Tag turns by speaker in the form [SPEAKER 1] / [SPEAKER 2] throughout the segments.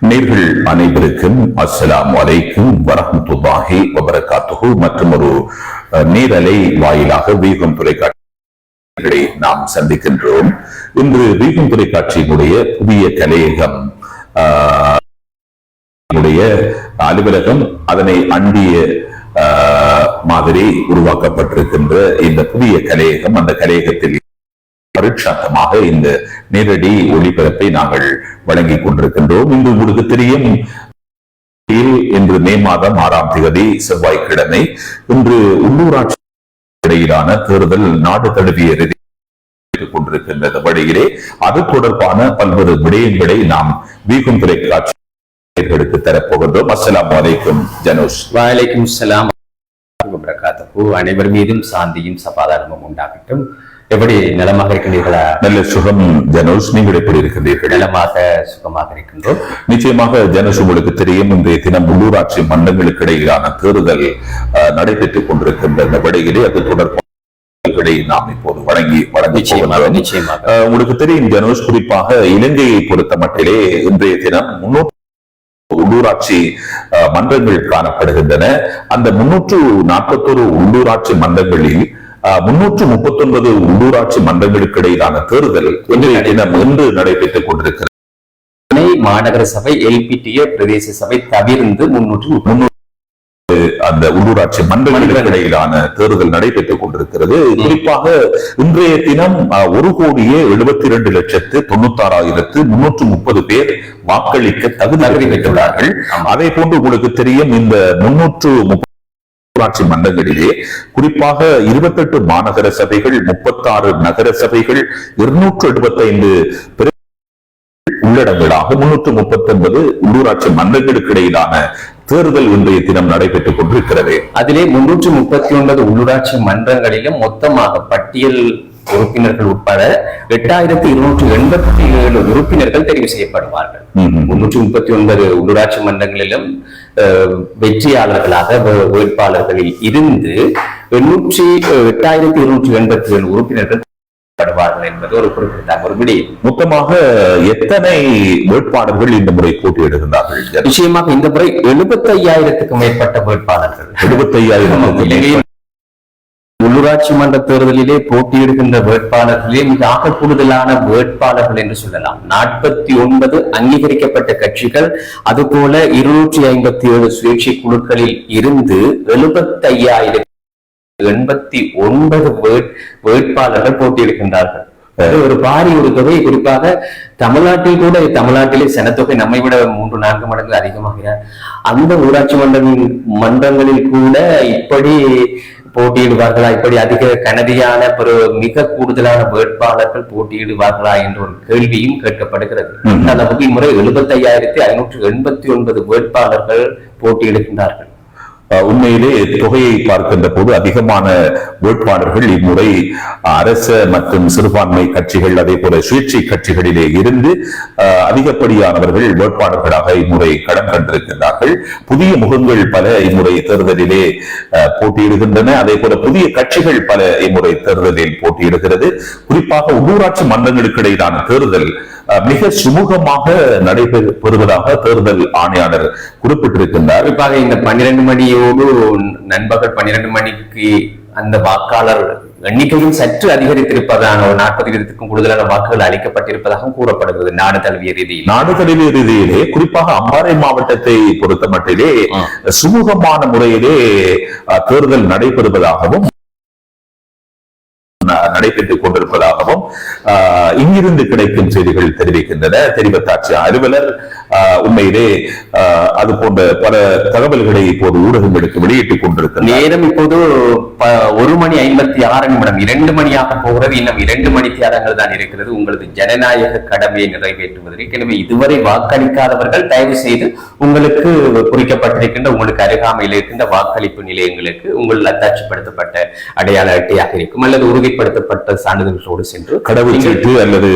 [SPEAKER 1] நேர்கள் அனைவருக்கும் அஸ்லாம் வலைக்கும் வரஹ்மத்துல்லாஹி வபரகாத்துகு மற்றும் ஒரு அஹ், நேரலை வாயிலாக வீகம் தொலைக்காட்சிகளை நாம் சந்திக்கின்றோம். இன்று வீகம் தொலைக்காட்சியினுடைய புதிய கலையகம் அலுவலகம் அதனை அண்டிய மாதிரி உருவாக்கப்பட்டிருக்கின்ற இந்த புதிய கலையகம். அந்த கலையகத்தில் பரிட்சாத்தமாக இந்த நேரடி ஒளிபரப்பை நாங்கள் வழங்கிக் கொண்டிருக்கின்றோம். இன்று உங்களுக்கு தெரியும் இன்று மே மாதம் ஆறாம் தேதி செவ்வாய்க்கிழமை இன்று உள்ளூராட்சி இடையிலான தேர்தல் நாடு தழுவிய கொண்டிருக்கின்றது. வழியிலே அது தொடர்பான பல்வேறு விடயங்களை நாம் வீகும் தொலைக்காட்சி தரப்போகின்றோம். அஸ்லாம் வலைக்கும் ஜனோஷ்.
[SPEAKER 2] வலைக்கும் சலாம். அனைவர் மீதும் சாந்தியும் சமாதானமும் உண்டாகட்டும். எப்படி நலமாக இருக்கின்றீர்களா?
[SPEAKER 1] நல்ல சுகம் ஜனோஸ் நீங்கள் எப்படி இருக்கின்றீர்கள்?
[SPEAKER 2] நலமாக சுகமாக இருக்கின்றோம்.
[SPEAKER 1] நிச்சயமாக ஜனஸ் உங்களுக்கு தெரியும். இன்றைய தினம் உள்ளூராட்சி மன்றங்களுக்கு இடையிலான தேர்தல் நடைபெற்றுக் கொண்டிருக்கின்ற இந்த அது தொடர்பான நாம் இப்போது வழங்கி வழங்கி
[SPEAKER 2] நிச்சயமாக
[SPEAKER 1] உங்களுக்கு தெரியும் ஜனோஸ் குறிப்பாக இலங்கையை பொறுத்த மட்டிலே இன்றைய தினம் முன்னூற்று உள்ளூராட்சி மன்றங்கள் காணப்படுகின்றன. அந்த முன்னூற்று நாற்பத்தோரு உள்ளூராட்சி மன்றங்களில் முன்னூற்று முப்பத்தொன்பது உள்ளூராட்சி மன்றங்களுக்கு இடையிலான தேர்தல் இன்று நடைபெற்றுக் கொண்டிருக்கிறது.
[SPEAKER 2] மாநகர சபை எல்பிடிஏ பிரதேச சபை தவிர்ந்து முன்னூற்று
[SPEAKER 1] அந்த உள்ளூராட்சி மன்றங்களுக்கு
[SPEAKER 2] மன்றங்கள்.
[SPEAKER 1] இடையிலான தேர்தல் நடைபெற்றுக் கொண்டிருக்கிறது. குறிப்பாக இன்றைய தினம் ஒரு கோடியே எழுபத்தி இரண்டு லட்சத்து தொண்ணூத்தாறாயிரத்து முன்னூற்று முப்பது பேர் வாக்களிக்க தகுதி பெற்றுள்ளார்கள். அதே போன்று உங்களுக்கு தெரியும் இந்த முன்னூற்று முப்பது உள்ளாட்சி மன்றங்களிலே குறிப்பாக இருபத்தெட்டு மாநகர சபைகள் முப்பத்தாறு நகர சபைகள் இருநூற்று எழுபத்தைந்து உள்ளடங்களாக முன்னூற்று முப்பத்தி ஒன்பது உள்ளூராட்சி மன்றங்களுக்கு இடையிலான தேர்தல் இன்றைய தினம் நடைபெற்றுக் கொண்டிருக்கிறது
[SPEAKER 2] அதிலே முன்னூற்று முப்பத்தி ஒன்பது உள்ளூராட்சி மன்றங்களிலும் மொத்தமாக பட்டியல் உறுப்பினர்கள் உட்பட எட்டாயிரத்தி இருநூற்று எண்பத்தி ஏழு உறுப்பினர்கள் தெரிவு செய்யப்படுவார்கள். முன்னூற்றி முப்பத்தி ஒன்பது உள்ளூராட்சி மன்றங்களிலும் வெற்றியாளர்களாக வேட்பாளர்களில் இருந்து எண்ணூற்றி எட்டாயிரத்தி இருநூற்றி எண்பத்தி ஏழு உறுப்பினர்கள் படுவார்கள் என்பது ஒரு குறிப்பிடத்தக்க ஒரு விடயம்
[SPEAKER 1] மொத்தமாக எத்தனை வேட்பாளர்கள் இந்த முறை போட்டியிடுகின்றார்கள்?
[SPEAKER 2] நிச்சயமாக இந்த முறை எழுபத்தி ஐயாயிரத்துக்கும் மேற்பட்ட வேட்பாளர்கள்.
[SPEAKER 1] எழுபத்தையாயிரம்
[SPEAKER 2] இலங்கையில் உள்ளூராட்சி மன்ற தேர்தலிலே போட்டியிடுகின்ற வேட்பாளர்களே மிக ஆக கூடுதலான வேட்பாளர்கள் என்று சொல்லலாம். நாற்பத்தி ஒன்பது அங்கீகரிக்கப்பட்ட கட்சிகள் அதுபோல இருநூற்றி ஐம்பத்தி ஏழு சுயேட்சை குழுக்களில் இருந்து எழுபத்தி ஐயாயிரத்தி எண்பத்தி ஒன்பது வேட்பாளர்கள் போட்டியிடுகின்றார்கள். ஒரு பாரி ஒரு தொகை. குறிப்பாக தமிழ்நாட்டில் கூட தமிழ்நாட்டிலே சனத்தொகை நம்மை விட மூன்று நான்கு மடங்கு அதிகமாக அந்த ஊராட்சி மன்றங்களில் மன்றங்களில் கூட இப்படி போட்டியிடுவார்களா? இப்படி அதிக கனதியான ஒரு மிக கூடுதலான வேட்பாளர்கள் போட்டியிடுவார்களா என்ற ஒரு கேள்வியும் கேட்கப்படுகிறது. அந்த அளவுக்கு இம்முறை எழுபத்தி ஐயாயிரத்தி ஐநூற்று எண்பத்தி ஒன்பது வேட்பாளர்கள் போட்டியிடுகின்றார்கள்.
[SPEAKER 1] உண்மையிலே தொகையை பார்க்கின்ற போது அதிகமான வேட்பாளர்கள் இம்முறை அரச மற்றும் சிறுபான்மை கட்சிகள் அதே போல சுயேட்சை கட்சிகளிலே இருந்து அதிகப்படியானவர்கள் வேட்பாளர்களாக இம்முறை கடன் கண்டிருக்கின்றார்கள். புதிய முகங்கள் பல இம்முறை தேர்தலிலே போட்டியிடுகின்றன. அதே போல புதிய கட்சிகள் பல இம்முறை தேர்தலில் போட்டியிடுகிறது. குறிப்பாக உள்ளூராட்சி மன்றங்களுக்கு இடையிலான தேர்தல் மிக சுமூகமாக நடைபெறுவதாக தேர்தல் ஆணையாளர் குறிப்பிட்டிருக்கின்றார்.
[SPEAKER 2] குறிப்பாக இந்த பன்னிரண்டு மணியோடு நண்பகல் பன்னிரண்டு மணிக்கு அந்த வாக்காளர் எண்ணிக்கையும் சற்று அதிகரித்திருப்பதான ஒரு நாற்பது வீதத்துக்கும் கூடுதலான வாக்குகள் அளிக்கப்பட்டிருப்பதாகவும் கூறப்படுகிறது நாடு தழுவிய ரீதியில்
[SPEAKER 1] நாடு தழுவிய ரீதியிலே குறிப்பாக அம்பாறை மாவட்டத்தை பொறுத்த மட்டிலே. சுமூகமான முறையிலே தேர்தல் நடைபெறுவதாகவும் நடைபெற்றுக் கொண்டிருப்பதாகவும் இங்கிருந்து கிடைக்கும் செய்திகள் தெரிவிக்கின்றன. தெரிவத்தாட்சி அலுவலர் உண்மையிலே அது போன்ற பல தகவல்களை இப்போது ஊடகங்களுக்கு வெளியிட்டுக் கொண்டிருக்கிறது
[SPEAKER 2] நேரம் இப்போது ஒரு மணி ஐம்பத்தி ஆறு நிமிடம் இரண்டு மணியாக போகிறது இன்னும் இரண்டு மணி தியாகங்கள் தான் இருக்கிறது. உங்களது ஜனநாயக கடமையை நிறைவேற்றுவதற்கு. எனவே இதுவரை வாக்களிக்காதவர்கள் தயவு செய்து உங்களுக்கு குறிக்கப்பட்டிருக்கின்ற உங்களுக்கு அருகாமையில் இருக்கின்ற வாக்களிப்பு நிலையங்களுக்கு உங்கள் அத்தாட்சிப்படுத்தப்பட்ட அடையாள அட்டையாக இருக்கும் அல்லது உறுதிப்படுத்தப்பட்ட சான்றிதழ்களோடு சென்று
[SPEAKER 1] கடவுச்சீட்டு அல்லது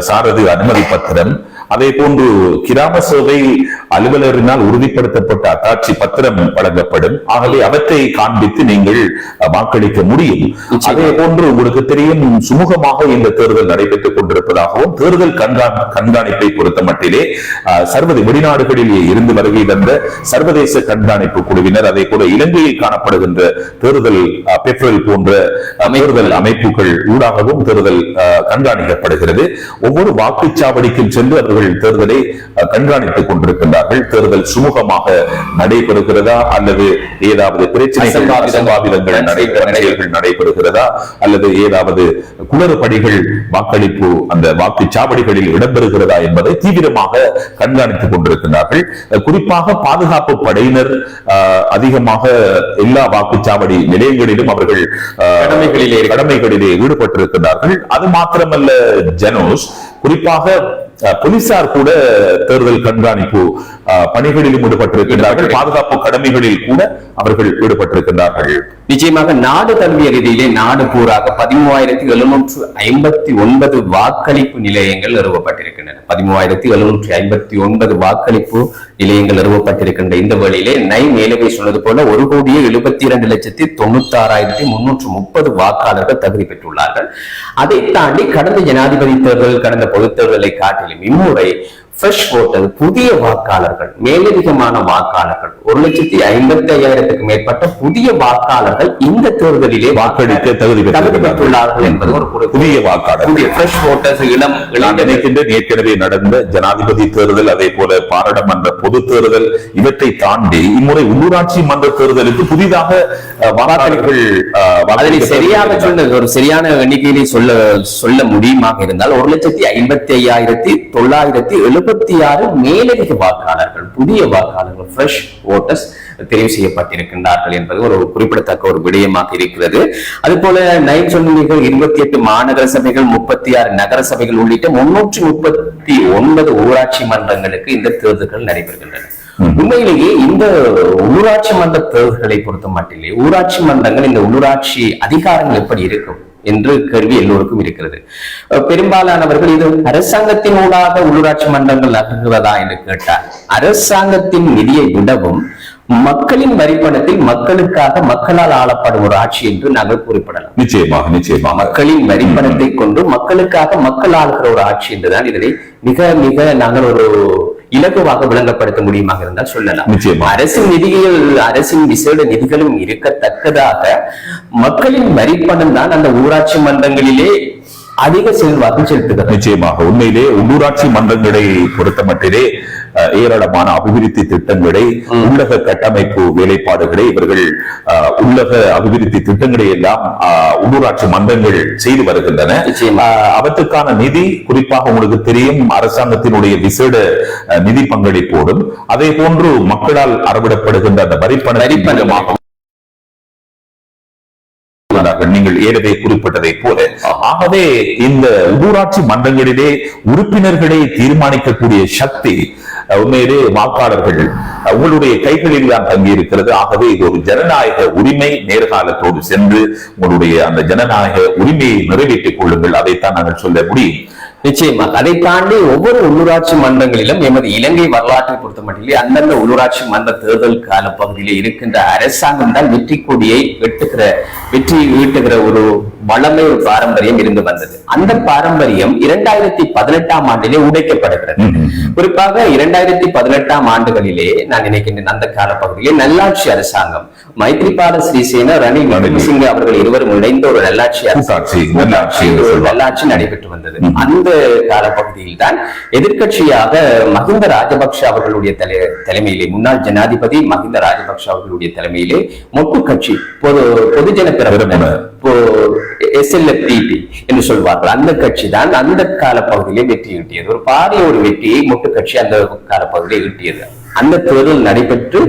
[SPEAKER 1] சாரதி அனுமதி பத்திரம் அதே போன்று கிராம சேவை அலுவலரினால் உறுதிப்படுத்தப்பட்ட அத்தாட்சி பத்திரம் வழங்கப்படும். ஆகவே அவற்றை காண்பித்து நீங்கள் வாக்களிக்க முடியும். அதே போன்று உங்களுக்கு தெரியும் சுமூகமாக இந்த தேர்தல் நடைபெற்றுக் கொண்டிருப்பதாகவும் தேர்தல் கண்கா- கண்காணிப்பை பொறுத்த மட்டிலே அஹ், சர்வதேச வெளிநாடுகளிலே இருந்து வருகை தந்த சர்வதேச கண்காணிப்பு குழுவினர் அதே போல இலங்கையில் காணப்படுகின்ற தேர்தல் பெப்ரல் போன்ற தேர்தல் அமைப்புகள் ஊடாகவும் தேர்தல் கண்காணிக்கப்படுகிறது. ஒவ்வொரு வாக்குச்சாவடிக்கும் சென்று அவர்கள் தேர்தலை அஹ், கண்காணித்துக் கொண்டிருக்கின்றார்கள். தேர்தல் சுமூகமாக நடைபெறுகிறதா அல்லது ஏதாவது பிரச்சனைகள்
[SPEAKER 2] அசம்பாவிதங்கள்
[SPEAKER 1] அசம்பாவிதங்கள் நடைபெற செயல்கள் நடைபெறுகிறதா அல்லது ஏதாவது குளறுபடிகள் வாக்களிப்பு அந்த வாக்குச்சாவடிகளில் இடம்பெறுகிறதா என்பதை தீவிரமாக கண்காணித்துக் கொண்டிருக்கிறார்கள் குறிப்பாக பாதுகாப்பு படையினர் அதிகமாக எல்லா வாக்குச்சாவடி நிலையங்களிலும் அவர்கள்
[SPEAKER 2] கடமைகளிலே.
[SPEAKER 1] கடமைகளிலே ஈடுபட்டிருக்கிறார்கள் அது மாத்திரமல்ல ஜனோஸ் குறிப்பாக போலீசார் கூட தேர்தல் கண்காணிப்பு பணிகளிலும் பாதுகாப்பு கடமைகளில் கூட அவர்கள் ஈடுபட்டிருக்கின்றார்கள்.
[SPEAKER 2] நிச்சயமாக நாடு தழுவிய ரீதியிலே நாடு பூராக பதிமூவாயிரத்தி எழுநூற்று ஐம்பத்தி ஒன்பது வாக்களிப்பு நிலையங்கள் நிறுவப்பட்டிருக்கின்றன. பதிமூவாயிரத்தி எழுநூற்றி ஐம்பத்தி ஒன்பது வாக்களிப்பு நிலையங்கள் நிறுவப்பட்டிருக்கின்ற இந்த வேளையிலே நை மேலவை சொன்னது போல ஒரு கோடியே எழுபத்தி இரண்டு லட்சத்தி தொண்ணூத்தி ஆறாயிரத்தி முன்னூற்று முப்பது வாக்காளர்கள் தகுதி பெற்றுள்ளார்கள். அதை தாண்டி கடந்த ஜனாதிபதி தேர்தல் கடந்த பொதுத் தேர்தலை காட்டிலும் இம்முறை ஃப்ரெஷ் ஓட்டர் புதிய வாக்காளர்கள் மேலதிகமான வாக்காளர்கள். ஒரு லட்சத்தி ஐம்பத்தி ஐயாயிரத்துக்கு மேற்பட்ட புதிய வாக்காளர்கள் இந்த தேர்தலிலே
[SPEAKER 1] வாக்களிக்க தகுதி
[SPEAKER 2] பெற்றுள்ளார்கள் என்பது ஒரு.
[SPEAKER 1] புதிய வாக்காளர்
[SPEAKER 2] புதிய ஃப்ரெஷ் ஓட்டர்ஸ் இளம்
[SPEAKER 1] நான்
[SPEAKER 2] இளைஞர்கள்
[SPEAKER 1] நினைக்கின்றேன் ஏற்கனவே நடந்த ஜனாதிபதி தேர்தல் அதே போல பாராளுமன்ற பொது தேர்தல் இவற்றை தாண்டி இம்முறை உள்ளூராட்சி மன்ற தேர்தலுக்கு புதிதாக வாக்காளர்கள்
[SPEAKER 2] அதனை சரியாக சொன்ன ஒரு சரியான எண்ணிக்கையிலே சொல்ல சொல்ல முடியுமாக இருந்தால் ஒரு லட்சத்தி ஐம்பத்தி ஐயாயிரத்தி தொள்ளாயிரத்தி எழுபத்தி ஆறு மேலதிக வாக்காளர்கள் புதிய வாக்காளர்கள் ஃப்ரெஷ் ஓட்டர்ஸ் தெரிவு செய்யப்பட்டிருக்கின்றார்கள் என்பது ஒரு குறிப்பிடத்தக்க ஒரு விடயமாக இருக்கிறது. அதுபோல நைன் சொன்னீர்கள் இருபத்தி எட்டு மாநகர சபைகள் முப்பத்தி ஆறு நகர சபைகள் உள்ளிட்ட முன்னூற்றி முப்பத்தி ஒன்பது ஊராட்சி மன்றங்களுக்கு இந்த தேர்தல்கள் நடைபெறுகின்றன. உண்மையிலேயே இந்த உள்ளூராட்சி மன்ற தேர்தல்களை பொறுத்த மட்டிலே ஊராட்சி மன்றங்கள் இந்த உள்ளூராட்சி அதிகாரங்கள் எப்படி இருக்கும்? என்று கேள்வி எல்லோருக்கும் இருக்கிறது. பெரும்பாலானவர்கள் இது அரசாங்கத்தின் ஊடாக உள்ளூராட்சி மன்றங்கள் நகர்கிறதா என்று கேட்டார் அரசாங்கத்தின் நிதியை விடவும் மக்களின் வரிப்பணத்தில் மக்களுக்காக மக்களால் ஆளப்படும் ஒரு ஆட்சி என்று நாங்கள் குறிப்பிடலாம்.
[SPEAKER 1] நிச்சயமாக நிச்சயமாக.
[SPEAKER 2] மக்களின் வரிப்பணத்தை கொண்டு மக்களுக்காக மக்கள் ஆளுகிற ஒரு ஆட்சி என்றுதான் இதனை மிக மிக நாங்கள் ஒரு இலகுவாக விளங்கப்படுத்த முடியுமாக இருந்தால் சொல்லலாம். அரசின் நிதிகள் அரசின் விசேட நிதிகளும் இருக்கத்தக்கதாக மக்களின் வரிப்பணம் தான் அந்த ஊராட்சி மன்றங்களிலே அதிக செல்வாக்கு செலுத்துகிறது
[SPEAKER 1] நிச்சயமாக. உண்மையிலே உள்ளூராட்சி மன்றங்களை பொறுத்தமட்டிலே அஹ், ஏராளமான அபிவிருத்தி திட்டங்களை உள்ளக கட்டமைப்பு வேலைப்பாடுகளை இவர்கள் உள்ளக அபிவிருத்தி திட்டங்களை எல்லாம் உள்ளூராட்சி மன்றங்கள் செய்து வருகின்றன. அவற்றுக்கான நிதி குறிப்பாக உங்களுக்கு தெரியும் அரசாங்கத்தினுடைய விசேட நிதி பங்களிப்போடும் அதே போன்று மக்களால் அறவிடப்படுகின்ற அந்த வரிப்பண
[SPEAKER 2] வரிப்பணம்.
[SPEAKER 1] நீங்கள் ஏற்கனவே குறிப்பிட்டதை போல. ஆகவே இந்த உள்ளூராட்சி மன்றங்களிலே உறுப்பினர்களை தீர்மானிக்கக்கூடிய சக்தி உண்மையிலே வாக்காளர்கள் உங்களுடைய கைகளில் தான் தங்கி இருக்கிறது ஆகவே இது ஒரு ஜனநாயக உரிமை. நேர்காலத்தோடு சென்று உங்களுடைய அந்த ஜனநாயக உரிமையை நிறைவேற்றிக் கொள்ளுங்கள். அதைத்தான் நாங்கள் சொல்ல முடியும்.
[SPEAKER 2] நிச்சயமாக அதை தாண்டி ஒவ்வொரு உள்ளூராட்சி மன்றங்களிலும் எமது இலங்கை வரலாற்றை பொறுத்த மட்டிலே அந்தந்த உள்ளூராட்சி மன்ற தேர்தல் கால பகுதியிலே இருக்கின்ற அரசாங்கம் தான் வெற்றி கொடியை வெட்டுகிற வெற்றி ஈட்டுகிற ஒரு வளமை ஒரு பாரம்பரியம் இருந்து வந்தது. அந்த பாரம்பரியம் இரண்டாயிரத்தி பதினெட்டாம் ஆண்டிலே உடைக்கப்படுகிறது. குறிப்பாக இரண்டாயிரத்தி பதினெட்டாம் ஆண்டுகளிலே நான் நினைக்கின்றேன் அந்த கால பகுதியிலே நல்லாட்சி அரசாங்கம் மைத்ரிபால ஸ்ரீசேன ரணில் விக்ரமசிங்கே அவர்கள் இருவரும் இணைந்த ஒரு நல்லாட்சி
[SPEAKER 1] நல்லாட்சி
[SPEAKER 2] நடைபெற்று வந்தது. அந்த காலப்பகுதியில் தான் எதிர்க்கட்சியாக மஹிந்த ராஜபக்ஷ அவர்களுடைய தலை தலைமையிலே முன்னாள் ஜனாதிபதி மஹிந்த ராஜபக்ஷ அவர்களுடைய தலைமையிலே மொட்டு கட்சி பொது பொதுஜன
[SPEAKER 1] பெரமுன.
[SPEAKER 2] எஸ்எல்எஃப்டிடி என்று சொல்வார்கள். அந்த கட்சி தான் அந்த காலப்பகுதியிலே வெற்றி ஈட்டியது. ஒரு பாரிய ஒரு வெற்றியை மொட்டு கட்சி அந்த காலப்பகுதியிலே ஈட்டியது. அந்த தேர்தல் நடைபெற்று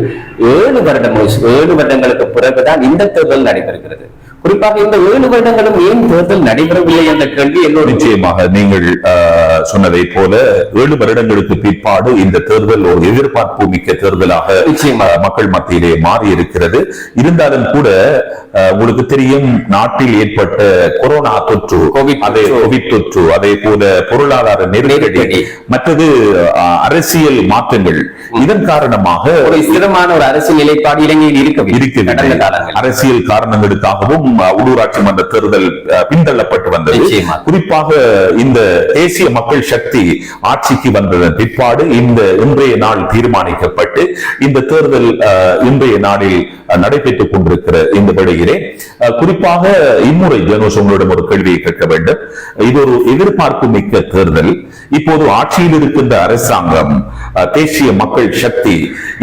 [SPEAKER 2] ஏழு வருடம் ஏழு வருடங்களுக்கு பிறகுதான் இந்த தேர்தல் நடைபெறுகிறது. குறிப்பாக இந்த ஏழு வருடங்களும் ஏன் தேர்தல் நடைபெறவில்லை என்ற கேள்வி எல்லோரும்
[SPEAKER 1] நிச்சயமாக நீங்கள் ஆஹ், சொன்னதைப் போல ஏழு வருடங்களுக்கு பிற்பாடு இந்த தேர்தல் ஒரு எதிர்பார்ப்பு மிக்க தேர்தலாக மக்கள் மத்தியிலே மாறி இருக்கிறது இருந்தாலும் கூட உங்களுக்கு தெரியும் நாட்டில் ஏற்பட்ட கொரோனா தொற்று
[SPEAKER 2] கோவிட்
[SPEAKER 1] அதே
[SPEAKER 2] தொற்று.
[SPEAKER 1] கோவிட் தொற்று அதே போல பொருளாதார நெருக்கடி. மற்றது அரசியல் மாற்றங்கள். இதன் காரணமாக
[SPEAKER 2] ஒரு ஸ்திரமான ஒரு அரசியல் நிலைப்பாடு இலங்கையில்
[SPEAKER 1] இருக்கிறது
[SPEAKER 2] காலங்களில்.
[SPEAKER 1] அரசியல் காரணங்களுக்காகவும் உள்ளூராட்சி மன்ற தேர்தல் பின்தள்ளப்பட்டு வந்தது. குறிப்பாக இந்த தேசிய மக்கள் சக்தி ஆட்சிக்கு வந்ததன் பிற்பாடு இந்த இன்றைய நாள் தீர்மானிக்கப்பட்டு இந்த தேர்தல் இன்றைய நாளில் நடைபெற்றுக் கொண்டிருக்கிற இந்த வேளையிலே அஹ், குறிப்பாக இம்முறை ஜனோஸ் உங்களிடம் ஒரு கேள்வியை கேட்க வேண்டும். இது ஒரு எதிர்பார்ப்பு மிக்க தேர்தல். இப்போது ஆட்சியில் இருக்கின்ற அரசாங்கம் தேசிய மக்கள் சக்தி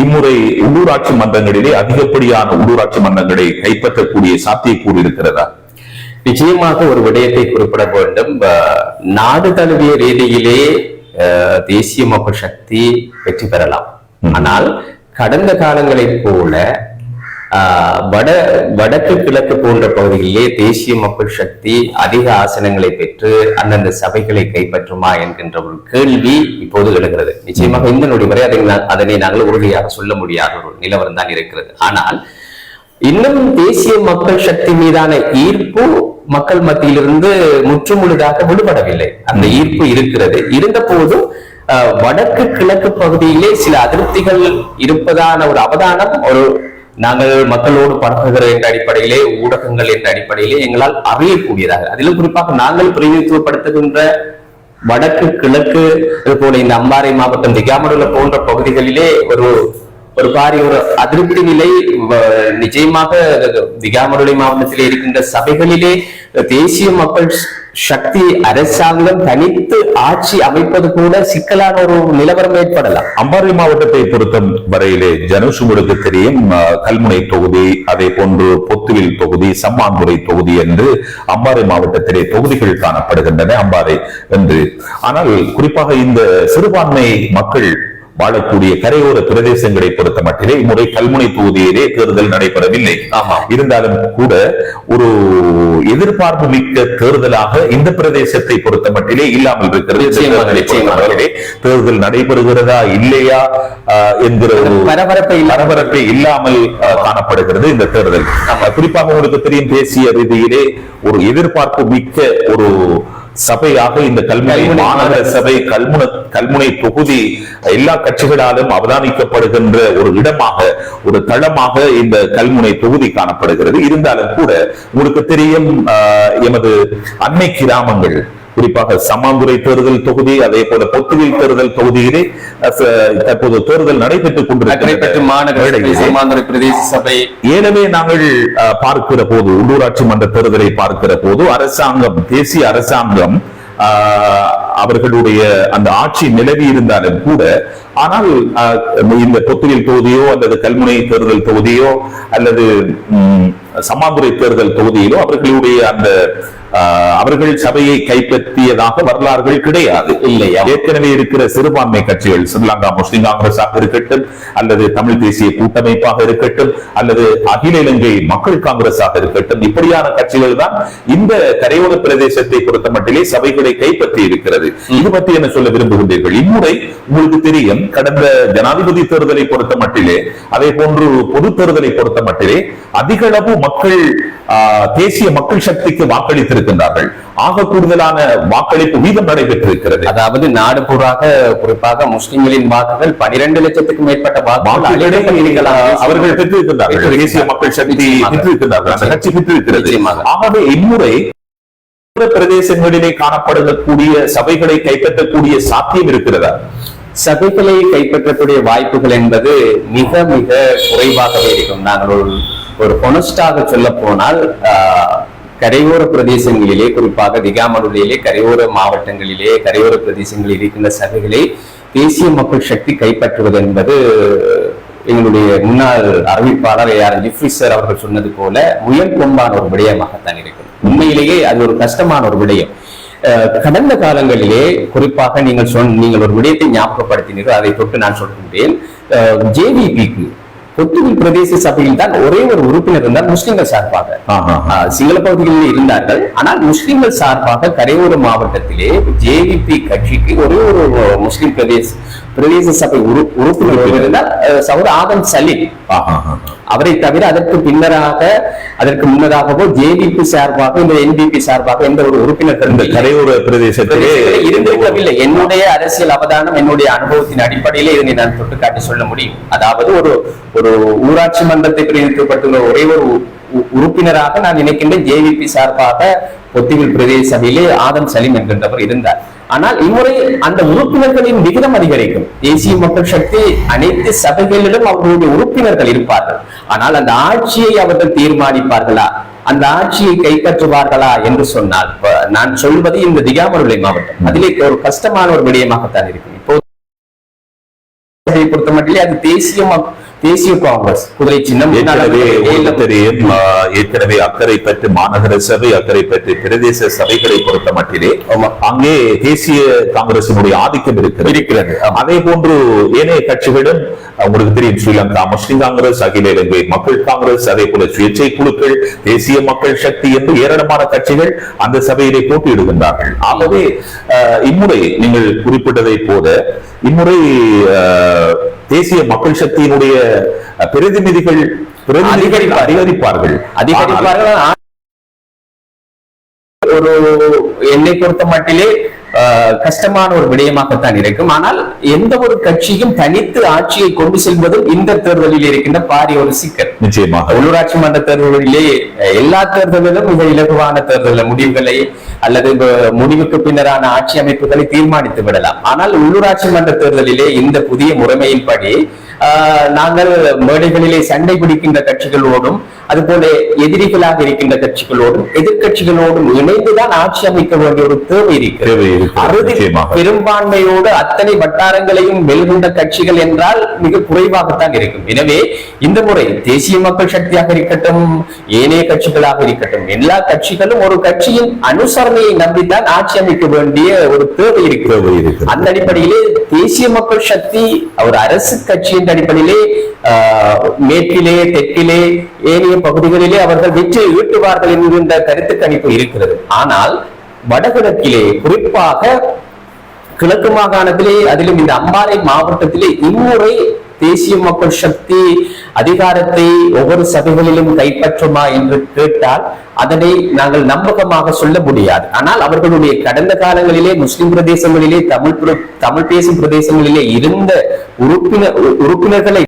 [SPEAKER 1] இம்முறை உள்ளூராட்சி மன்றங்களிலே அதிகப்படியான உள்ளூராட்சி மன்றங்களை கைப்பற்றக்கூடிய சாத்தியக்கூறு இருக்கிறதா?
[SPEAKER 2] நிச்சயமாக ஒரு விடயத்தை குறிப்பிட வேண்டும். நாடு தழுவிய ரீதியிலே தேசிய மக்கள் சக்தி வெற்றி பெறலாம். ஆனால் கடந்த காலங்களைப் போல வட வடக்கு கிழக்கு போன்ற பகுதிகளிலே தேசிய மக்கள் சக்தி அதிக ஆசனங்களை பெற்று அந்தந்த சபைகளை கைப்பற்றுமா என்கின்ற ஒரு கேள்வி இப்போது எழுகிறது. நிச்சயமாக இந்த நொடி வரை அதை அதனை நாங்கள் உறுதியாக சொல்ல முடியாத ஒரு நிலவரம் தான் இருக்கிறது. ஆனால் இன்னும் தேசிய மக்கள் சக்தி மீதான ஈர்ப்பு மக்கள் மத்தியிலிருந்து முற்றுமுழுதாக விடுபடவில்லை. அந்த ஈர்ப்பு இருக்கிறது. இருந்த போதும் வடக்கு கிழக்கு பகுதியிலே சில அதிருப்திகள் இருப்பதான ஒரு அவதானம் ஒரு நாங்கள் மக்களோடு பழகுகிற என்ற அடிப்படையிலே ஊடகங்கள் என்ற அடிப்படையிலே எங்களால் அறியக்கூடியதாக அதிலும் குறிப்பாக நாங்கள் பிரதிநிதித்துவப்படுத்துகின்ற வடக்கு கிழக்கு போன்ற போல இந்த அம்பாறை மாவட்டம் திகாமடுல போன்ற பகுதிகளிலே ஒரு ஒரு பாரி ஒரு அதிருப்தி நிலை நிச்சயமாக திகாமருளை மாவட்டத்திலே இருக்கின்ற சபைகளிலே தேசிய மக்கள் சக்தி அரசாங்கம் தனித்து ஆட்சி அமைப்பது கூட சிக்கலான ஒரு நிலவரம் ஏற்படலாம்.
[SPEAKER 1] அம்பாறை மாவட்டத்தை பொறுத்த வரையிலே ஜனுஷ் உங்களுக்கு தெரியும் அஹ், கல்முனை தொகுதி அதே போன்று பொத்துவில் தொகுதி சம்மாந்துறை தொகுதி என்று அம்பாறை மாவட்டத்திலே தொகுதிகள் காணப்படுகின்றன அம்பாறை என்று. ஆனால் குறிப்பாக இந்த சிறுபான்மை மக்கள் வாழக்கூடிய கரையோர பிரதேசங்களை பொறுத்த மட்டிலே இம்முறை கல்முனை தொகுதியிலே தேர்தல் நடைபெறவில்லை. இருந்தாலும் கூட ஒரு எதிர்பார்ப்பு மிக்க தேர்தலாக இந்த பிரதேசத்தை பொறுத்த மட்டிலே இல்லாமல் இருக்கிறது. தேர்தலை நடைபெறுகிறதா இல்லையா என்கிற ஒரு
[SPEAKER 2] பரபரப்பை
[SPEAKER 1] பரபரப்பே இல்லாமல் காணப்படுகிறது இந்த தேர்தல். குறிப்பாக உங்களுக்கு தெரியும் தேசிய ரீதியிலே ஒரு எதிர்பார்ப்பு மிக்க ஒரு சபையாக இந்த கல்முனை மாநகர சபை கல்முனை கல்முனை தொகுதி எல்லா கட்சிகளாலும் அவதானிக்கப்படுகின்ற ஒரு இடமாக ஒரு தளமாக இந்த கல்முனை தொகுதி காணப்படுகிறது. இருந்தாலும் கூட உங்களுக்கு தெரியும் எமது அன்னை கிராமங்கள் குறிப்பாக சம்மாந்துறை தேர்தல் தொகுதி அதே போல பொத்துவில் தேர்தல் தொகுதியிலே தற்போது தேர்தல் நடைபெற்றுக் கொண்டிருக்கிறது
[SPEAKER 2] பிரதேச சபை.
[SPEAKER 1] எனவே நாங்கள் பார்க்கிற போது உள்ளூராட்சி மன்ற தேர்தலை பார்க்கிற போது அரசாங்கம் தேசிய அரசாங்கம் ஆஹ், அவர்களுடைய அந்த ஆட்சி நிலவி இருந்தாலும் கூட ஆனால் இந்த பொத்துவில் தொகுதியோ அல்லது கல்முனை தேர்தல் தொகுதியோ அல்லது ம், சமாந்துறை தேர்தல் தொகுதியிலோ அவர்களுடைய அந்த அவர்கள் சபையை கைப்பற்றியதாக வரலாறுகள் கிடையாது.
[SPEAKER 2] இல்லையா?
[SPEAKER 1] ஏற்கனவே இருக்கிற சிறுபான்மை கட்சிகள் ஸ்ரீலங்கா முஸ்லிம் காங்கிரஸாக இருக்கட்டும் அல்லது தமிழ் தேசிய கூட்டமைப்பாக இருக்கட்டும் அல்லது அகில இலங்கை மக்கள் காங்கிரஸாக இருக்கட்டும் இப்படியான கட்சிகள் தான் இந்த கரையோர பிரதேசத்தை பொறுத்த மட்டிலே சபைகளை கைப்பற்றி இருக்கிறது. இது பற்றி என்ன சொல்ல விரும்புகின்றீர்கள்? இம்முறை உங்களுக்கு தெரியும் கடந்த ஜனாதிபதி தேர்தலை பொறுத்த மட்டிலே அதே போன்று பொது தேர்தலை பொறுத்த மட்டிலே அதிக அளவு மக்கள் தேசிய மக்கள் சக்திக்கு வாக்களித்திருக்கின்றார்கள் ஆக கூடுதலான வாக்களிப்பு வீதம் நடைபெற்றிருக்கிறது
[SPEAKER 2] அதாவது நாடு பூராக குறிப்பாக முஸ்லிம்களின் வாக்குகள் பனிரெண்டு லட்சத்துக்கும் மேற்பட்ட வாக்குகள்.
[SPEAKER 1] அவர்கள் பெற்றிருக்கிறார்கள். தேசிய மக்கள் சக்தி. பெற்றிருக்கிறார்கள் அந்த கட்சி பெற்றிருக்கிறது. ஆகவே இம்முறை பிரதேசங்களிலே காணப்படக்கூடிய சபைகளை கைப்பற்றக்கூடிய சாத்தியம் இருக்கிறதா
[SPEAKER 2] சபைகளை கைப்பற்றக்கூடிய வாய்ப்புகள் என்பது மிக மிக குறைவாகவே இருக்கும் நாங்கள் ஒரு ஒரு கொனஸ்டாக சொல்ல போனால் கரையோர பிரதேசங்களிலே குறிப்பாக திகாமடுலையிலே கரையோர மாவட்டங்களிலே கரையோர பிரதேசங்களில் இருக்கின்ற சபைகளை தேசிய மக்கள் சக்தி கைப்பற்றுவது என்பது எங்களுடைய முன்னாள் அறிவிப்பாளர் ஏஆர் ஜிப்ரி சார் அவர்கள் சொன்னது போல முயல் கொம்பான ஒரு விடயமாகத்தான் இருக்கும். உண்மையிலேயே அது ஒரு கஷ்டமான ஒரு விடயம். கடந்த காலங்களிலே குறிப்பாக நீங்கள் சொன்ன நீங்கள் ஒரு விடயத்தை ஞாபகப்படுத்தினீர்கள் அதை தொட்டு நான் சொல்கின்றேன் ஜேவிபிக்கு பொத்துவில் பிரதேச சபையில் தான் ஒரே ஒரு உறுப்பினர் இருந்தார் முஸ்லிம்கள் சார்பாக. சிங்கள பகுதிகளில் இருந்தார்கள். ஆனால் முஸ்லிம்கள் சார்பாக கரையோர மாவட்டத்திலே ஜேவிபி கட்சிக்கு ஒரே ஒரு முஸ்லிம் பிரதேச பிரதேச சபை உறு- உறுப்பினர் சௌர் ஆதம் சலீம். அவரை தவிர அதற்கு பின்னராக அதற்கு முன்னதாகவோ ஜேவிபி சார்பாக இந்த என்பிபி சார்பாக எந்த ஒரு உறுப்பினர்
[SPEAKER 1] இந்த
[SPEAKER 2] இருந்ததில்லை.
[SPEAKER 1] கரையோர பிரதேசத்திலே
[SPEAKER 2] இருந்திருக்கவில்லை. என்னுடைய அரசியல் அவதானம் என்னுடைய அனுபவத்தின் அடிப்படையிலே இதனை நான் தொட்டுக்காட்டி சொல்ல முடியும். அதாவது ஒரு ஒரு ஊராட்சி மன்றத்தை பிரதிநிதித்துவப்பட்டுள்ள ஒரே ஒரு உறுப்பினராக நான் நினைக்கின்றேன். ஜேவிபி சார்பாக பொத்திவில் பிரதேச சபையிலே ஆதம் சலீம் என்கின்றவர் இருந்தார். ஆனால் இம்முறை அந்த உறுப்பினர்களின் விகிதம் அதிகரிக்கும். தேசிய மக்கள் சக்தி அனைத்து சபைகளிலும் அவர்களுடைய உறுப்பினர்கள் இருப்பார்கள். ஆனால் அந்த ஆட்சியை அவர்கள் தீர்மானிப்பார்களா? அந்த ஆட்சியை கைப்பற்றுவார்களா என்று சொன்னால் நான் சொல்வது இந்த திகாமருளை மாவட்டம். அதிலே ஒரு கஷ்டமான ஒரு விடயமாகத்தான் இருக்கும். இப்போ பொறுத்த மட்டிலே அது தேசிய தேசிய காங்கிரஸ் குதிரை சின்னம்
[SPEAKER 1] ஏற்கனவே அக்கறை பற்றி மாநகர சபை அக்கறை பற்றி பிரதேச சபைகளை பொறுத்த மட்டிலே அங்கே தேசிய காங்கிரசினுடைய ஆதிக்கம் இருக்கிறது.
[SPEAKER 2] இருக்கிறது.
[SPEAKER 1] அதே போன்று ஏனைய கட்சிகளும் உங்களுக்கு தெரியும் ஸ்ரீலங்கா முஸ்லிம் காங்கிரஸ் அகில இலங்கை மக்கள் காங்கிரஸ் அதே போல சுயேட்சை குழுக்கள் தேசிய மக்கள் சக்தி என்று ஏராளமான கட்சிகள் அந்த சபையிலே போட்டியிடுகின்றார்கள். ஆகவே இம்முறை நீங்கள் குறிப்பிட்டதை போல இம்முறை தேசிய மக்கள் சக்தியினுடைய பிரதிநிதிகள் பிரதிநிதிகள்
[SPEAKER 2] அதிகரிப்பார்கள்.
[SPEAKER 1] அதிகரிப்பார்கள்.
[SPEAKER 2] என்னை பொறுத்த மட்டிலே கஷ்டமான ஒரு விடயமாகத்தான் இருக்கும். ஆனால் எந்த ஒரு கட்சியும் தனித்து ஆட்சியை கொண்டு செல்வதும் இந்த தேர்தலில் இருக்கின்ற பாரிய ஒரு சிக்கல்.
[SPEAKER 1] நிச்சயமாக.
[SPEAKER 2] உள்ளூராட்சி மன்ற தேர்தல்களிலே அஹ், எல்லா தேர்தலிலும் மிக இலகுவான தேர்தல் முடிவுகளை அல்லது முடிவுக்கு பின்னரான ஆட்சி அமைப்புகளை தீர்மானித்து விடலாம். ஆனால் உள்ளூராட்சி மன்ற தேர்தலிலே இந்த புதிய முறைமையின்படி நாங்கள் மேடைகளிலே சண்டை பிடிக்கின்ற கட்சிகளோடும் அதுபோல எதிரிகளாக இருக்கின்ற கட்சிகளோடும் எதிர்க்கட்சிகளோடும் இணைந்துதான் ஆட்சி அமைக்க வேண்டிய ஒரு தேவை இருக்கிறது. பெரும்பான்மையோடு அத்தனை வட்டாரங்களையும் வெல்கின்ற கட்சிகள் என்றால் மிக குறைவாகத்தான் இருக்கும் எனவே இந்த முறை தேசிய மக்கள் சக்தியாக இருக்கட்டும் ஏனைய கட்சிகளாக இருக்கட்டும் எல்லா கட்சிகளும் ஒரு கட்சியின் அனுசரணையை நம்பித்தான் ஆட்சி அமைக்க வேண்டிய ஒரு தேவை இருக்கிறது
[SPEAKER 1] தேவை இருக்கிறது.
[SPEAKER 2] அந்த அடிப்படையிலே தேசிய மக்கள் சக்தி ஒரு அரசு கட்சி என்ற அடிப்படையிலே மேற்கிலே தெற்கிலே ஏனைய பகுதிகளிலே அவர்கள் வெற்றி ஈட்டுவார்கள் என்கின்ற கருத்து கணிப்பு இருக்கிறது. ஆனால் வடகிழக்கிலே குறிப்பாக கிழக்கு மாகாணத்திலே அதிலும் இந்த அம்பாறை மாவட்டத்திலே இம்முறை தேசிய மக்கள் சக்தி அதிகாரத்தை ஒவ்வொரு சபைகளிலும் கைப்பற்றுமா என்று கேட்டால் அதனை நாங்கள் நம்பகமாக சொல்ல முடியாது. ஆனால் அவர்களுடைய கடந்த காலங்களிலே முஸ்லிம் பிரதேசங்களிலே தமிழ் தமிழ் பேசும் பிரதேசங்களிலே இருந்த உறுப்பினர் உறுப்பினர்களை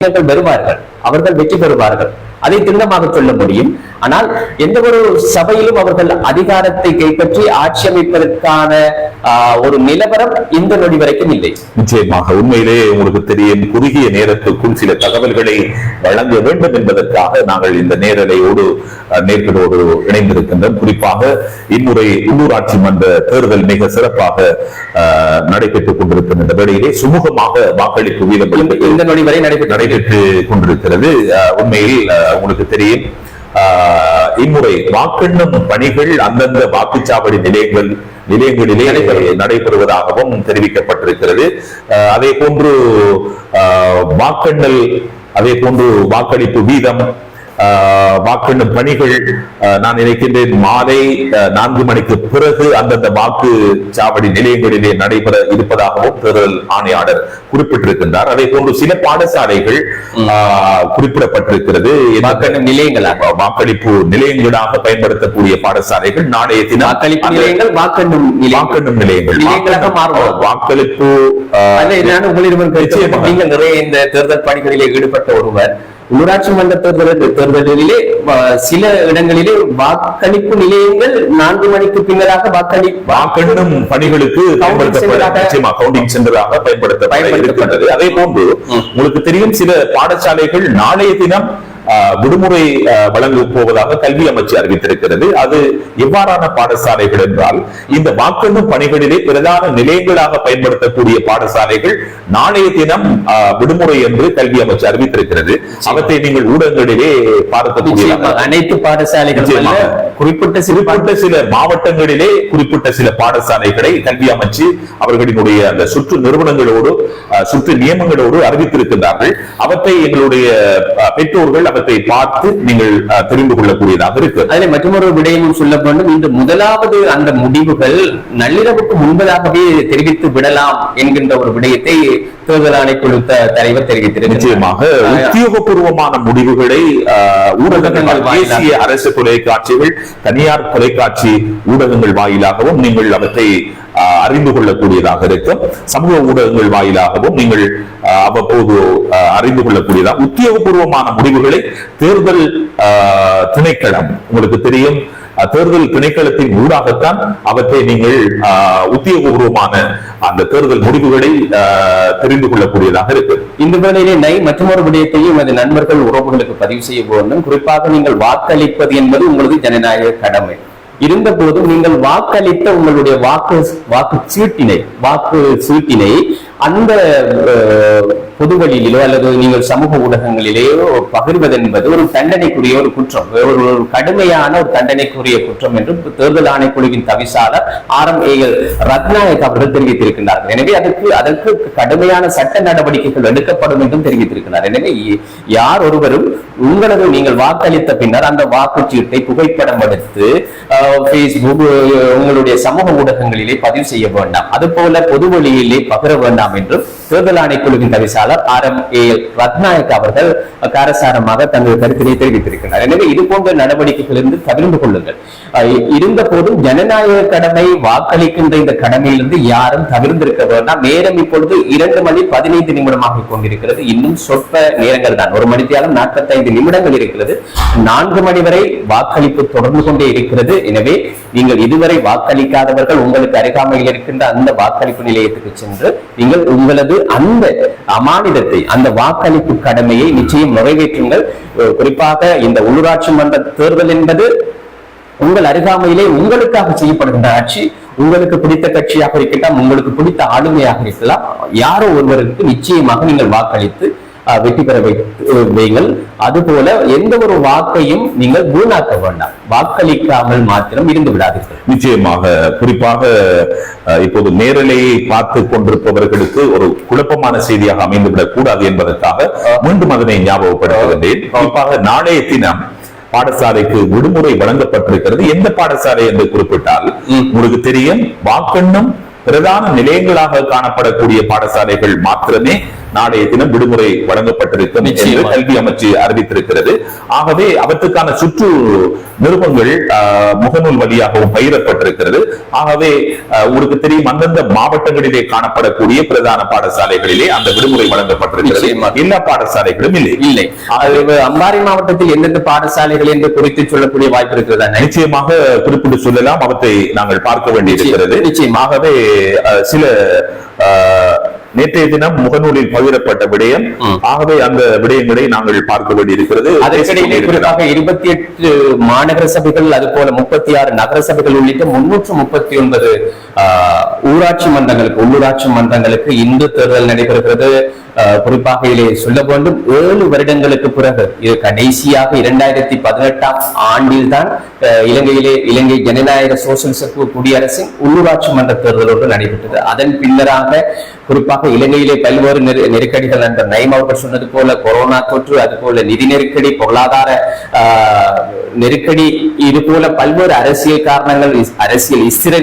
[SPEAKER 2] உறுப்பினர்கள் வருவார்கள் அவர்கள் வெற்றி பெறுவார்கள். அதை திண்ணமாக சொல்ல முடியும். ஆனால் எந்த ஒரு சபையிலும் அவர்கள் அதிகாரத்தை கைப்பற்றி ஆட்சி அமைப்பதற்கான ஒரு நிலவரம் இந்த நொடி வரைக்கும் இல்லை.
[SPEAKER 1] நிச்சயமாக உண்மையிலே உங்களுக்கு தெரியும் குறுகிய நேரத்துக்குள் சில தகவல்களை வழங்க வேண்டும் என்பதற்காக நாங்கள் இந்த நேரலையோடு நேர்களோடு இணைந்திருக்கின்றோம். குறிப்பாக இம்முறை உள்ளூராட்சி மன்ற தேர்தல் மிக சிறப்பாக நடைபெற்றுக் கொண்டிருக்கின்ற வேளையிலே சுமூகமாக வாக்களிப்பு வீதம்
[SPEAKER 2] இந்த நொடி வரை நடைபெற்று
[SPEAKER 1] கொண்டிருக்கிறது. உண்மையில் உங்களுக்கு தெரியும் இம்முறை வாக்கெண்ணும் பணிகள் அந்தந்த வாக்குச்சாவடி நிலையங்கள் நிலையங்களிலே நடைபெறுவதாகவும் தெரிவிக்கப்பட்டிருக்கிறது. அஹ், அதே போன்று வாக்கெண்ணல் அதே போன்று வாக்களிப்பு வீதம் வாக்கெண்ணும் பணிகள் நான் நினைக்கின்றேன் மாலை நான்கு மணிக்கு பிறகு அந்தந்த வாக்கு சாவடி நிலையங்களிலே நடைபெற இருப்பதாகவும் தேர்தல் ஆணையாளர் குறிப்பிட்டிருக்கின்றார். அதே போன்று சில பாடசாலைகள் குறிப்பிடப்பட்டிருக்கிறது.
[SPEAKER 2] நிலையங்களாக.
[SPEAKER 1] வாக்களிப்பு நிலையங்களாக பயன்படுத்தக்கூடிய பாடசாலைகள் நாளைய தினம்
[SPEAKER 2] வாக்களிப்பு நிலையங்கள் வாக்கெண்ணும்
[SPEAKER 1] வாக்கெண்ணும் நிலையங்கள்.
[SPEAKER 2] நிலையங்களாக மாறும்.
[SPEAKER 1] வாக்களிப்பு
[SPEAKER 2] உங்களிடம். நீங்கள் நிறைய இந்த தேர்தல் பணிகளிலே ஈடுபட்ட ஒருவர் உள்ளூராட்சி மன்ற தேர்தல் தேர்தலிலே சில இடங்களிலே வாக்களிப்பு நிலையங்கள் நான்கு மணிக்கு பின்னராக வாக்களி
[SPEAKER 1] வாக்கெண்ணும் பணிகளுக்கு கவுண்டிங் சென்டராக பயன்படுத்தப்பட
[SPEAKER 2] பயன்படுத்தப்பட
[SPEAKER 1] இருக்கின்றது அதே போன்று. உங்களுக்கு தெரியும் சில பாடசாலைகள் நாளைய தினம் விடுமுறை ஆஹ், வழங்க போவதாக கல்வி அமைச்சு அறிவித்திருக்கிறது. அது எவ்வாறான பாடசாலைகள் என்றால் இந்த வாக்கெண்ணும் பணிகளிலே பிரதான நிலையங்களாக பயன்படுத்தக்கூடிய பாடசாலைகள் நாளைய தினம் விடுமுறை என்று கல்வி அமைச்சு அறிவித்திருக்கிறது. அவற்றை நீங்கள் ஊடகங்களிலே பார்க்கக்கூடிய
[SPEAKER 2] அனைத்து பாடசாலைகள். குறிப்பிட்ட
[SPEAKER 1] குறிப்பிட்ட சில மாவட்டங்களிலே குறிப்பிட்ட சில பாடசாலைகளை கல்வி அமைச்சு அவர்களினுடைய அந்த சுற்று நிறுவனங்களோடு சுற்று நியமங்களோடு அறிவித்திருக்கின்றார்கள். அவற்றை எங்களுடைய பெற்றோர்கள் அவற்றை பார்த்து நீங்கள் தெரிந்து கொள்ளக்கூடியதாக இருக்கு.
[SPEAKER 2] அதில் மற்றொரு விடயமும் சொல்ல வேண்டும் இந்த முதலாவது அந்த முடிவுகள் நள்ளிரவுக்கு முன்பதாகவே தெரிவித்து விடலாம் என்கின்ற ஒரு விடயத்தை தேர்தல் ஆணைக்குழு தலைவர் தெரிவித்திருக்கிறார்.
[SPEAKER 1] நிச்சயமாக உத்தியோகபூர்வமான முடிவுகளை ஊடகங்கள். தேசிய அரசு தொலைக்காட்சிகள் தனியார் தொலைக்காட்சி ஊடகங்கள் வாயிலாகவும் நீங்கள் அவற்றை அறிந்து கொள்ளக்கூடியதாக இருக்கும். சமூக ஊடகங்கள் வாயிலாகவும் நீங்கள் அவ்வப்போது அறிந்து கொள்ளக்கூடியதாக உத்தியோகபூர்வமான முடிவுகளை தேர்தல் திணைக்களம் உங்களுக்கு தெரியும். தேர்தல் திணைக்களத்தின் ஊடாகத்தான் அவற்றை நீங்கள் உத்தியோகபூர்வமான அந்த தேர்தல் முடிவுகளை தெரிந்து கொள்ளக்கூடியதாக இருக்கு.
[SPEAKER 2] இந்த வேளையிலே நை மற்றொரு விடயத்தையும் எனது நண்பர்கள் உறவுகளுக்கு பதிவு செய்ய வேண்டும். குறிப்பாக நீங்கள் வாக்களிப்பது என்பது உங்களது ஜனநாயக கடமை. இருந்த போதும் நீங்கள் வாக்களித்த உங்களுடைய வாக்கு வாக்கு சீட்டினை வாக்கு சீட்டினை அந்த பொது வழியிலோ அல்லது நீங்கள் சமூக ஊடகங்களிலேயோ பகிர்வது என்பது ஒரு தண்டனைக்குரிய ஒரு குற்றம். ஒரு ஒரு கடுமையான ஒரு தண்டனைக்குரிய குற்றம் என்று தேர்தல் ஆணைக்குழுவின் தவிசாளர் ஆர் எம் ஏஎல் ரத்நாயக் அவர்கள் தெரிவித்திருக்கின்றார்கள். எனவே அதற்கு அதற்கு கடுமையான சட்ட நடவடிக்கைகள் எடுக்கப்படும் என்றும் தெரிவித்திருக்கிறார். எனவே யார் ஒருவரும் உங்களது நீங்கள் வாக்களித்த பின்னர் அந்த வாக்குச்சீட்டை புகைப்படம் எடுத்து பேஸ்புக் உங்களுடைய சமூக ஊடகங்களிலே பதிவு செய்ய வேண்டாம். அதுபோல பொது வழியிலே பகிர வேண்டாம். என்றும் தேர்தல் ஆணைக்குழுவின் தவிசாளர் R M A L Rathnayake அவர்கள் காரசாரமாக தங்கள் கருத்தினை தெரிவித்திருக்கிறார். எனவே இது போன்ற நடவடிக்கைகளிலிருந்து தவிர்ந்து கொள்ளுங்கள். இருந்த போதும் ஜனநாயக கடமை வாக்களிக்கின்ற இந்த கடமையிலிருந்து யாரும் தவிர்ந்திருக்க வேண்டாம். நேரம் இப்பொழுது இரண்டு மணி பதினைந்து நிமிடமாக கொண்டிருக்கிறது. இன்னும் சொற்ப நேரங்கள் தான். ஒரு மணித்தியாலும் நாற்பத்தைந்து நிமிடங்கள் இருக்கிறது. நான்கு மணி வரை வாக்களிப்பு தொடர்ந்து கொண்டே இருக்கிறது. எனவே நீங்கள் இதுவரை வாக்களிக்காதவர்கள் உங்களுக்கு அருகாமையில் இருக்கின்ற அந்த வாக்களிப்பு நிலையத்துக்கு சென்று நீங்கள் உங்களது அந்த அமானிதத்தை அந்த வாக்களிப்பு கடமையை நிச்சயம் நிறைவேற்றுங்கள். குறிப்பாக இந்த உள்ளூராட்சி மன்ற தேர்தல் என்பது உங்கள் அருகாமையிலே உங்களுக்காக செய்யப்படுகின்ற ஆட்சி உங்களுக்கு பிடித்த கட்சியாக இருக்கலாம் உங்களுக்கு பிடித்த ஆளுமையாக இருக்கலாம். யாரோ ஒருவருக்கு நிச்சயமாக நீங்கள் வாக்களித்து வெற்றி பெற வைங்கள் அதுபோல எந்த ஒரு வாக்கையும் நீங்கள் வீணாக்க வேண்டாம். வாக்களிக்காமல் மாத்திரம் இருந்து விடாதீர்கள்.
[SPEAKER 1] நிச்சயமாக குறிப்பாக இப்போது நேரலையை பார்த்து கொண்டிருப்பவர்களுக்கு ஒரு குழப்பமான செய்தியாக அமைந்துவிடக் கூடாது என்பதற்காக மீண்டும் அதனை ஞாபகப்படுத்துகின்றேன் குறிப்பாக நாளைய தினம் பாடசாலைக்கு விடுமுறை வழங்கப்பட்டிருக்கிறது. எந்த பாடசாலை என்று குறிப்பிட்டால். உங்களுக்கு தெரியும் வாக்கெண்ணும் பிரதான நிலையங்களாக காணப்படக்கூடிய பாடசாலைகள் மாத்திரமே நாளைய தினம் விடுமுறை வழங்கப்பட்டிருக்கும் என்று. கல்வி அமைச்சு அறிவித்திருக்கிறது. ஆகவே அவற்றுக்கான சுற்று நிருபங்கள் முகநூல் வழியாகவும் பயிரப்பட்டிருக்கிறது. ஆகவே உங்களுக்கு தெரியும் அந்தந்த மாவட்டங்களிலே காணப்படக்கூடிய பிரதான பாடசாலைகளிலே அந்த விடுமுறை வழங்கப்பட்டிருக்கிறது. எல்லா பாடசாலைகளும் இல்லை.
[SPEAKER 2] இல்லை. அம்பாறை மாவட்டத்தில் எந்தெந்த பாடசாலைகள் என்று குறித்து சொல்லக்கூடிய வாய்ப்பு இருக்கிறதா
[SPEAKER 1] நிச்சயமாக குறிப்பிட்டு சொல்லலாம். அவற்றை நாங்கள் பார்க்க வேண்டியிருக்கிறது.
[SPEAKER 2] நிச்சயம்.
[SPEAKER 1] ஆகவே அஹ், சில நேற்றைய தினம் முகநூலில் பகிரப்பட்ட விடயம். ஆகவே அந்த விடயங்களை நாங்கள் பார்க்க வேண்டியிருக்கிறது.
[SPEAKER 2] அதற்கிடையிலே குறிப்பாக இருபத்தி எட்டு மாநகர சபைகள் அது போல முப்பத்தி ஆறு நகர சபைகள் உள்ளிட்ட முன்னூற்று முப்பத்தி ஒன்பது ஊராட்சி மன்றங்களுக்கு உள்ளூராட்சி மன்றங்களுக்கு இந்து தேர்தல் நடைபெறுகிறது. குறிப்பாக இதிலே சொல்ல வேண்டும் ஏழு வருடங்களுக்கு பிறகு இது கடைசியாக இரண்டாயிரத்தி பதினெட்டாம் ஆண்டில் தான் இலங்கையிலே இலங்கை ஜனநாயக சோசியலிச குடியரசின் உள்ளூராட்சி மன்ற தேர்தல் ஒன்று நடைபெற்றது. அதன் பின்னராக குறிப்பாக இலங்கையிலே பல்வேறு நெரு- நெருக்கடிகள் என்ற நயம் அவர்கள் சொன்னது போல கொரோனா தொற்று அது போல நிதி நெருக்கடி பொருளாதார நெருக்கடி இது போல பல்வேறு அரசியல் காரணங்கள் அரசியல் இஸ்திர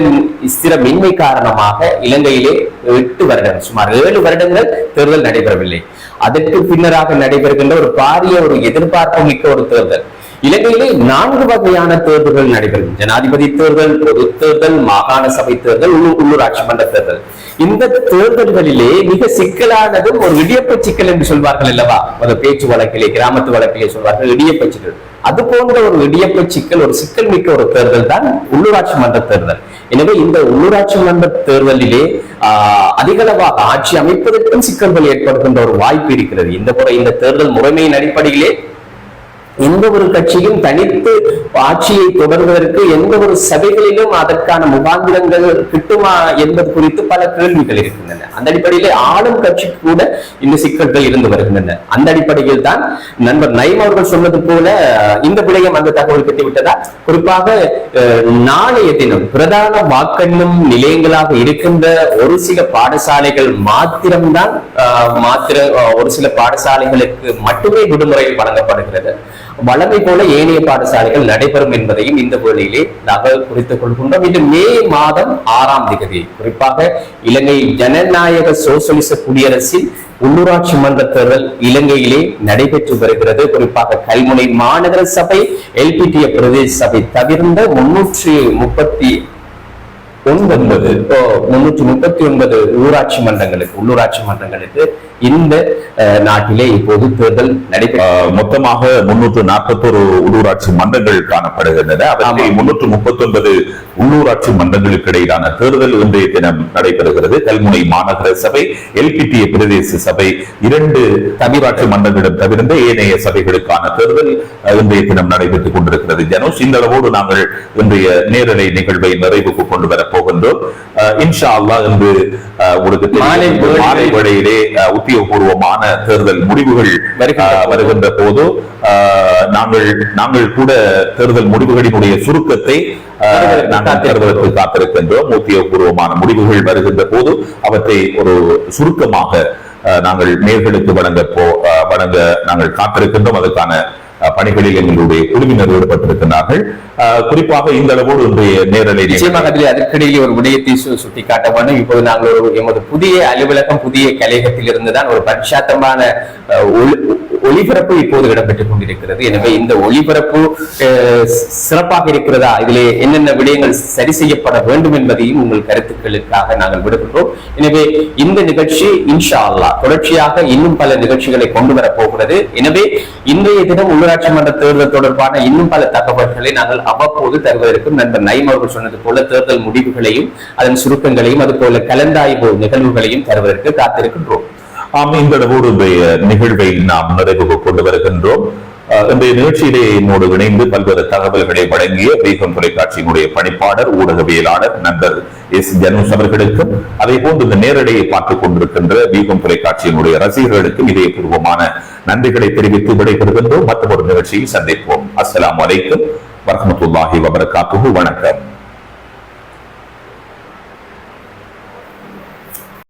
[SPEAKER 2] இஸ்திரமின்மை காரணமாக இலங்கையிலே எட்டு வருடங்கள் சுமார் ஏழு வருடங்கள் தேர்தல் நடைபெறவில்லை. அதற்கு பின்னராக நடைபெறுகின்ற ஒரு பாரிய ஒரு எதிர்பார்ப்பு மிக்க ஒரு தேர்தல். இலங்கையிலே நான்கு வகையான தேர்தல்கள் நடைபெறும். ஜனாதிபதி தேர்தல் பொது தேர்தல் மாகாண சபை தேர்தல் உள்ளூராட்சி மன்ற தேர்தல். இந்த தேர்தல்களிலே மிக சிக்கலானதும் ஒரு இடியப்ப சிக்கல் என்று சொல்வார்கள் அல்லவா? ஒரு பேச்சு வழக்கிலே கிராமத்து வழக்கிலே சொல்வார்கள் இடியப்ப சிக்கல் அது போன்ற ஒரு இடியப்ப சிக்கல் ஒரு சிக்கல் மிக்க ஒரு தேர்தல் தான் உள்ளூராட்சி மன்ற தேர்தல். எனவே இந்த உள்ளூராட்சி மன்ற தேர்தலிலே ஆஹ், அதிகளவாக ஆட்சி அமைப்பதற்கும் சிக்கல்கள் ஏற்படுகின்ற ஒரு வாய்ப்பு இருக்கிறது. இந்த முறை இந்த தேர்தல் முறைமையின் அடிப்படையிலே எந்த ஒரு கட்சியும் தனித்து ஆட்சியை தொடர்வதற்கு எந்த ஒரு சபைகளிலும் அதற்கான முகாந்திரங்கள் கிட்டுமா என்பது குறித்து பல கேள்விகள் இருக்கின்றன. அந்த அடிப்படையில் ஆளும் கட்சி கூட இந்த சிக்கல்கள் இருந்து வருகின்றன. அந்த அடிப்படையில் தான் நண்பர் நைம் அவர்கள் சொன்னது போல இந்த விடயம் அந்த தகவல் கிட்டிவிட்டதா குறிப்பாக அஹ், நாளைய தினம் பிரதான வாக்கெண்ணும் நிலையங்களாக இருக்கின்ற ஒரு சில பாடசாலைகள் மாத்திரம்தான் மாத்திர ஒரு சில பாடசாலைகளுக்கு மட்டுமே விடுமுறை வழங்கப்படுகிறது. வழமை போல ஏனைய பாடசாலைகள் நடைபெறும் என்பதையும் இந்த வேளையிலே நாங்கள் குறித்துக் கொள்கின்றோம். இது மே மாதம் ஆறாம் திகதி. குறிப்பாக இலங்கை ஜனநாயக சோசலிச குடியரசின் உள்ளூராட்சி மன்ற தேர்தல் இலங்கையிலே நடைபெற்று வருகிறது. குறிப்பாக கல்முனை மாநகர சபை எல்பிடிய பிரதேச சபை தவிர்ந்த முன்னூற்றி முப்பத்தி ஒன்பது முன்னூற்றி முப்பத்தி ஒன்பது ஊராட்சி மன்றங்களுக்கு உள்ளூராட்சி மன்றங்களுக்கு இந்த நாட்டிலே இப்போது தேர்தல் நடைபெற்று
[SPEAKER 1] ஆஹ் மொத்தமாக முன்னூற்று நாற்பத்தோரு உள்ளூராட்சி மன்றங்கள் காணப்படுகின்றன. முன்னூற்று முப்பத்தி ஒன்பது உள்ளூராட்சி மன்றங்களுக்கு இடையிலான தேர்தல் இன்றைய தினம் நடைபெறுகிறது. கல்முனை மாநகர சபை எல்பிடிஏ பிரதேச சபை இரண்டு தவிராட்சி மன்றங்களிடம் தவிர்ந்த ஏனைய சபைகளுக்கான தேர்தல் இன்றைய தினம் நடைபெற்றுக் கொண்டிருக்கிறது. ஜனோஸ் இந்த அளவோடு நாங்கள் இன்றைய நேரலை நிகழ்வை நிறைவுக்கு கொண்டு வரப் போகின்றோம். அஹ், இன்ஷா அல்லாஹ் இன்று அஹ், உங்களுக்கு
[SPEAKER 2] மாலை வேளை-
[SPEAKER 1] மாலை வேளையிலே அஹ், உத்தியோகபூர்வமான தேர்தல் முடிவுகள்
[SPEAKER 2] வருகின்ற போது.
[SPEAKER 1] நாங்கள் நாங்கள் கூட தேர்தல் முடிவுகளினுடைய சுருக்கத்தை நாங்கள். தருவதற்கு காத்திருக்கின்றோம் உத்தியோகபூர்வமான முடிவுகள் வருகின்ற போது அவற்றை ஒரு சுருக்கமாக நாங்கள் நேர்களுக்கு வழங்க போ வழங்க நாங்கள் காத்திருக்கின்றோம் அதற்கான ஆஹ், பணிகளில் எங்களுடைய குழுவினர் ஈடுபட்டிருக்கிறார்கள். குறிப்பாக இந்த அளவோடு இன்றைய நேரலை
[SPEAKER 2] நிச்சயமாக அதில் ஒரு விடயத்தை சுட்டிக்காட்ட வேண்டும் இப்போது நாங்கள் ஒரு எமது புதிய அலுவலகம் புதிய கலையகத்தில் இருந்துதான் ஒரு பரிசாத்தமான அஹ், ஒளிபரப்பு இப்போது இடம்பெற்றுக் கொண்டிருக்கிறது. எனவே இந்த ஒளிபரப்பு சிறப்பாக இருக்கிறதா? இதிலே என்னென்ன விடயங்கள் சரி செய்யப்பட வேண்டும் என்பதையும் உங்கள் கருத்துக்களுக்காக நாங்கள் விடுகின்றோம் எனவே இந்த நிகழ்ச்சி இன்ஷா அல்லாஹ் தொடர்ச்சியாக இன்னும் பல நிகழ்ச்சிகளை கொண்டு வரப் போகிறது. எனவே இன்றைய தினம் உள்ளூராட்சி மன்ற தேர்தல் தொடர்பான இன்னும் பல தகவல்களை நாங்கள் அவ்வப்போது தருவதற்கும் நண்பர் நயம் அவர்கள் சொன்னது போல தேர்தல் முடிவுகளையும் அதன் சுருக்கங்களையும் அதுபோல கலந்தாய்வு நிகழ்வுகளையும் தருவதற்கு காத்திருக்கின்றோம்.
[SPEAKER 1] ஆம் இந்த நிகழ்வை நாம் நிறைவுக்கு கொண்டு வருகின்றோம். இன்றைய நிகழ்ச்சியிலே என்னோடு இணைந்து பல்வேறு தகவல்களை வழங்கிய வீகம் தொலைக்காட்சியினுடைய பணிப்பாளர் ஊடகவியலாளர் நண்பர் எஸ். தனுஷ் அவர்களுக்கும் அதே போன்று இந்த நேரடியை பார்த்துக் கொண்டிருக்கின்ற வீகம் தொலைக்காட்சியினுடைய ரசிகர்களுக்கும் இதயபூர்வமான நன்றிகளை தெரிவித்து விடைபெறுகின்றோம். மற்றொரு ஒரு நிகழ்ச்சியில் சந்திப்போம். அஸ்லாம் அலைக்கும் வரமத்துல்லாஹி வபரகாத்துஹு. வணக்கம்.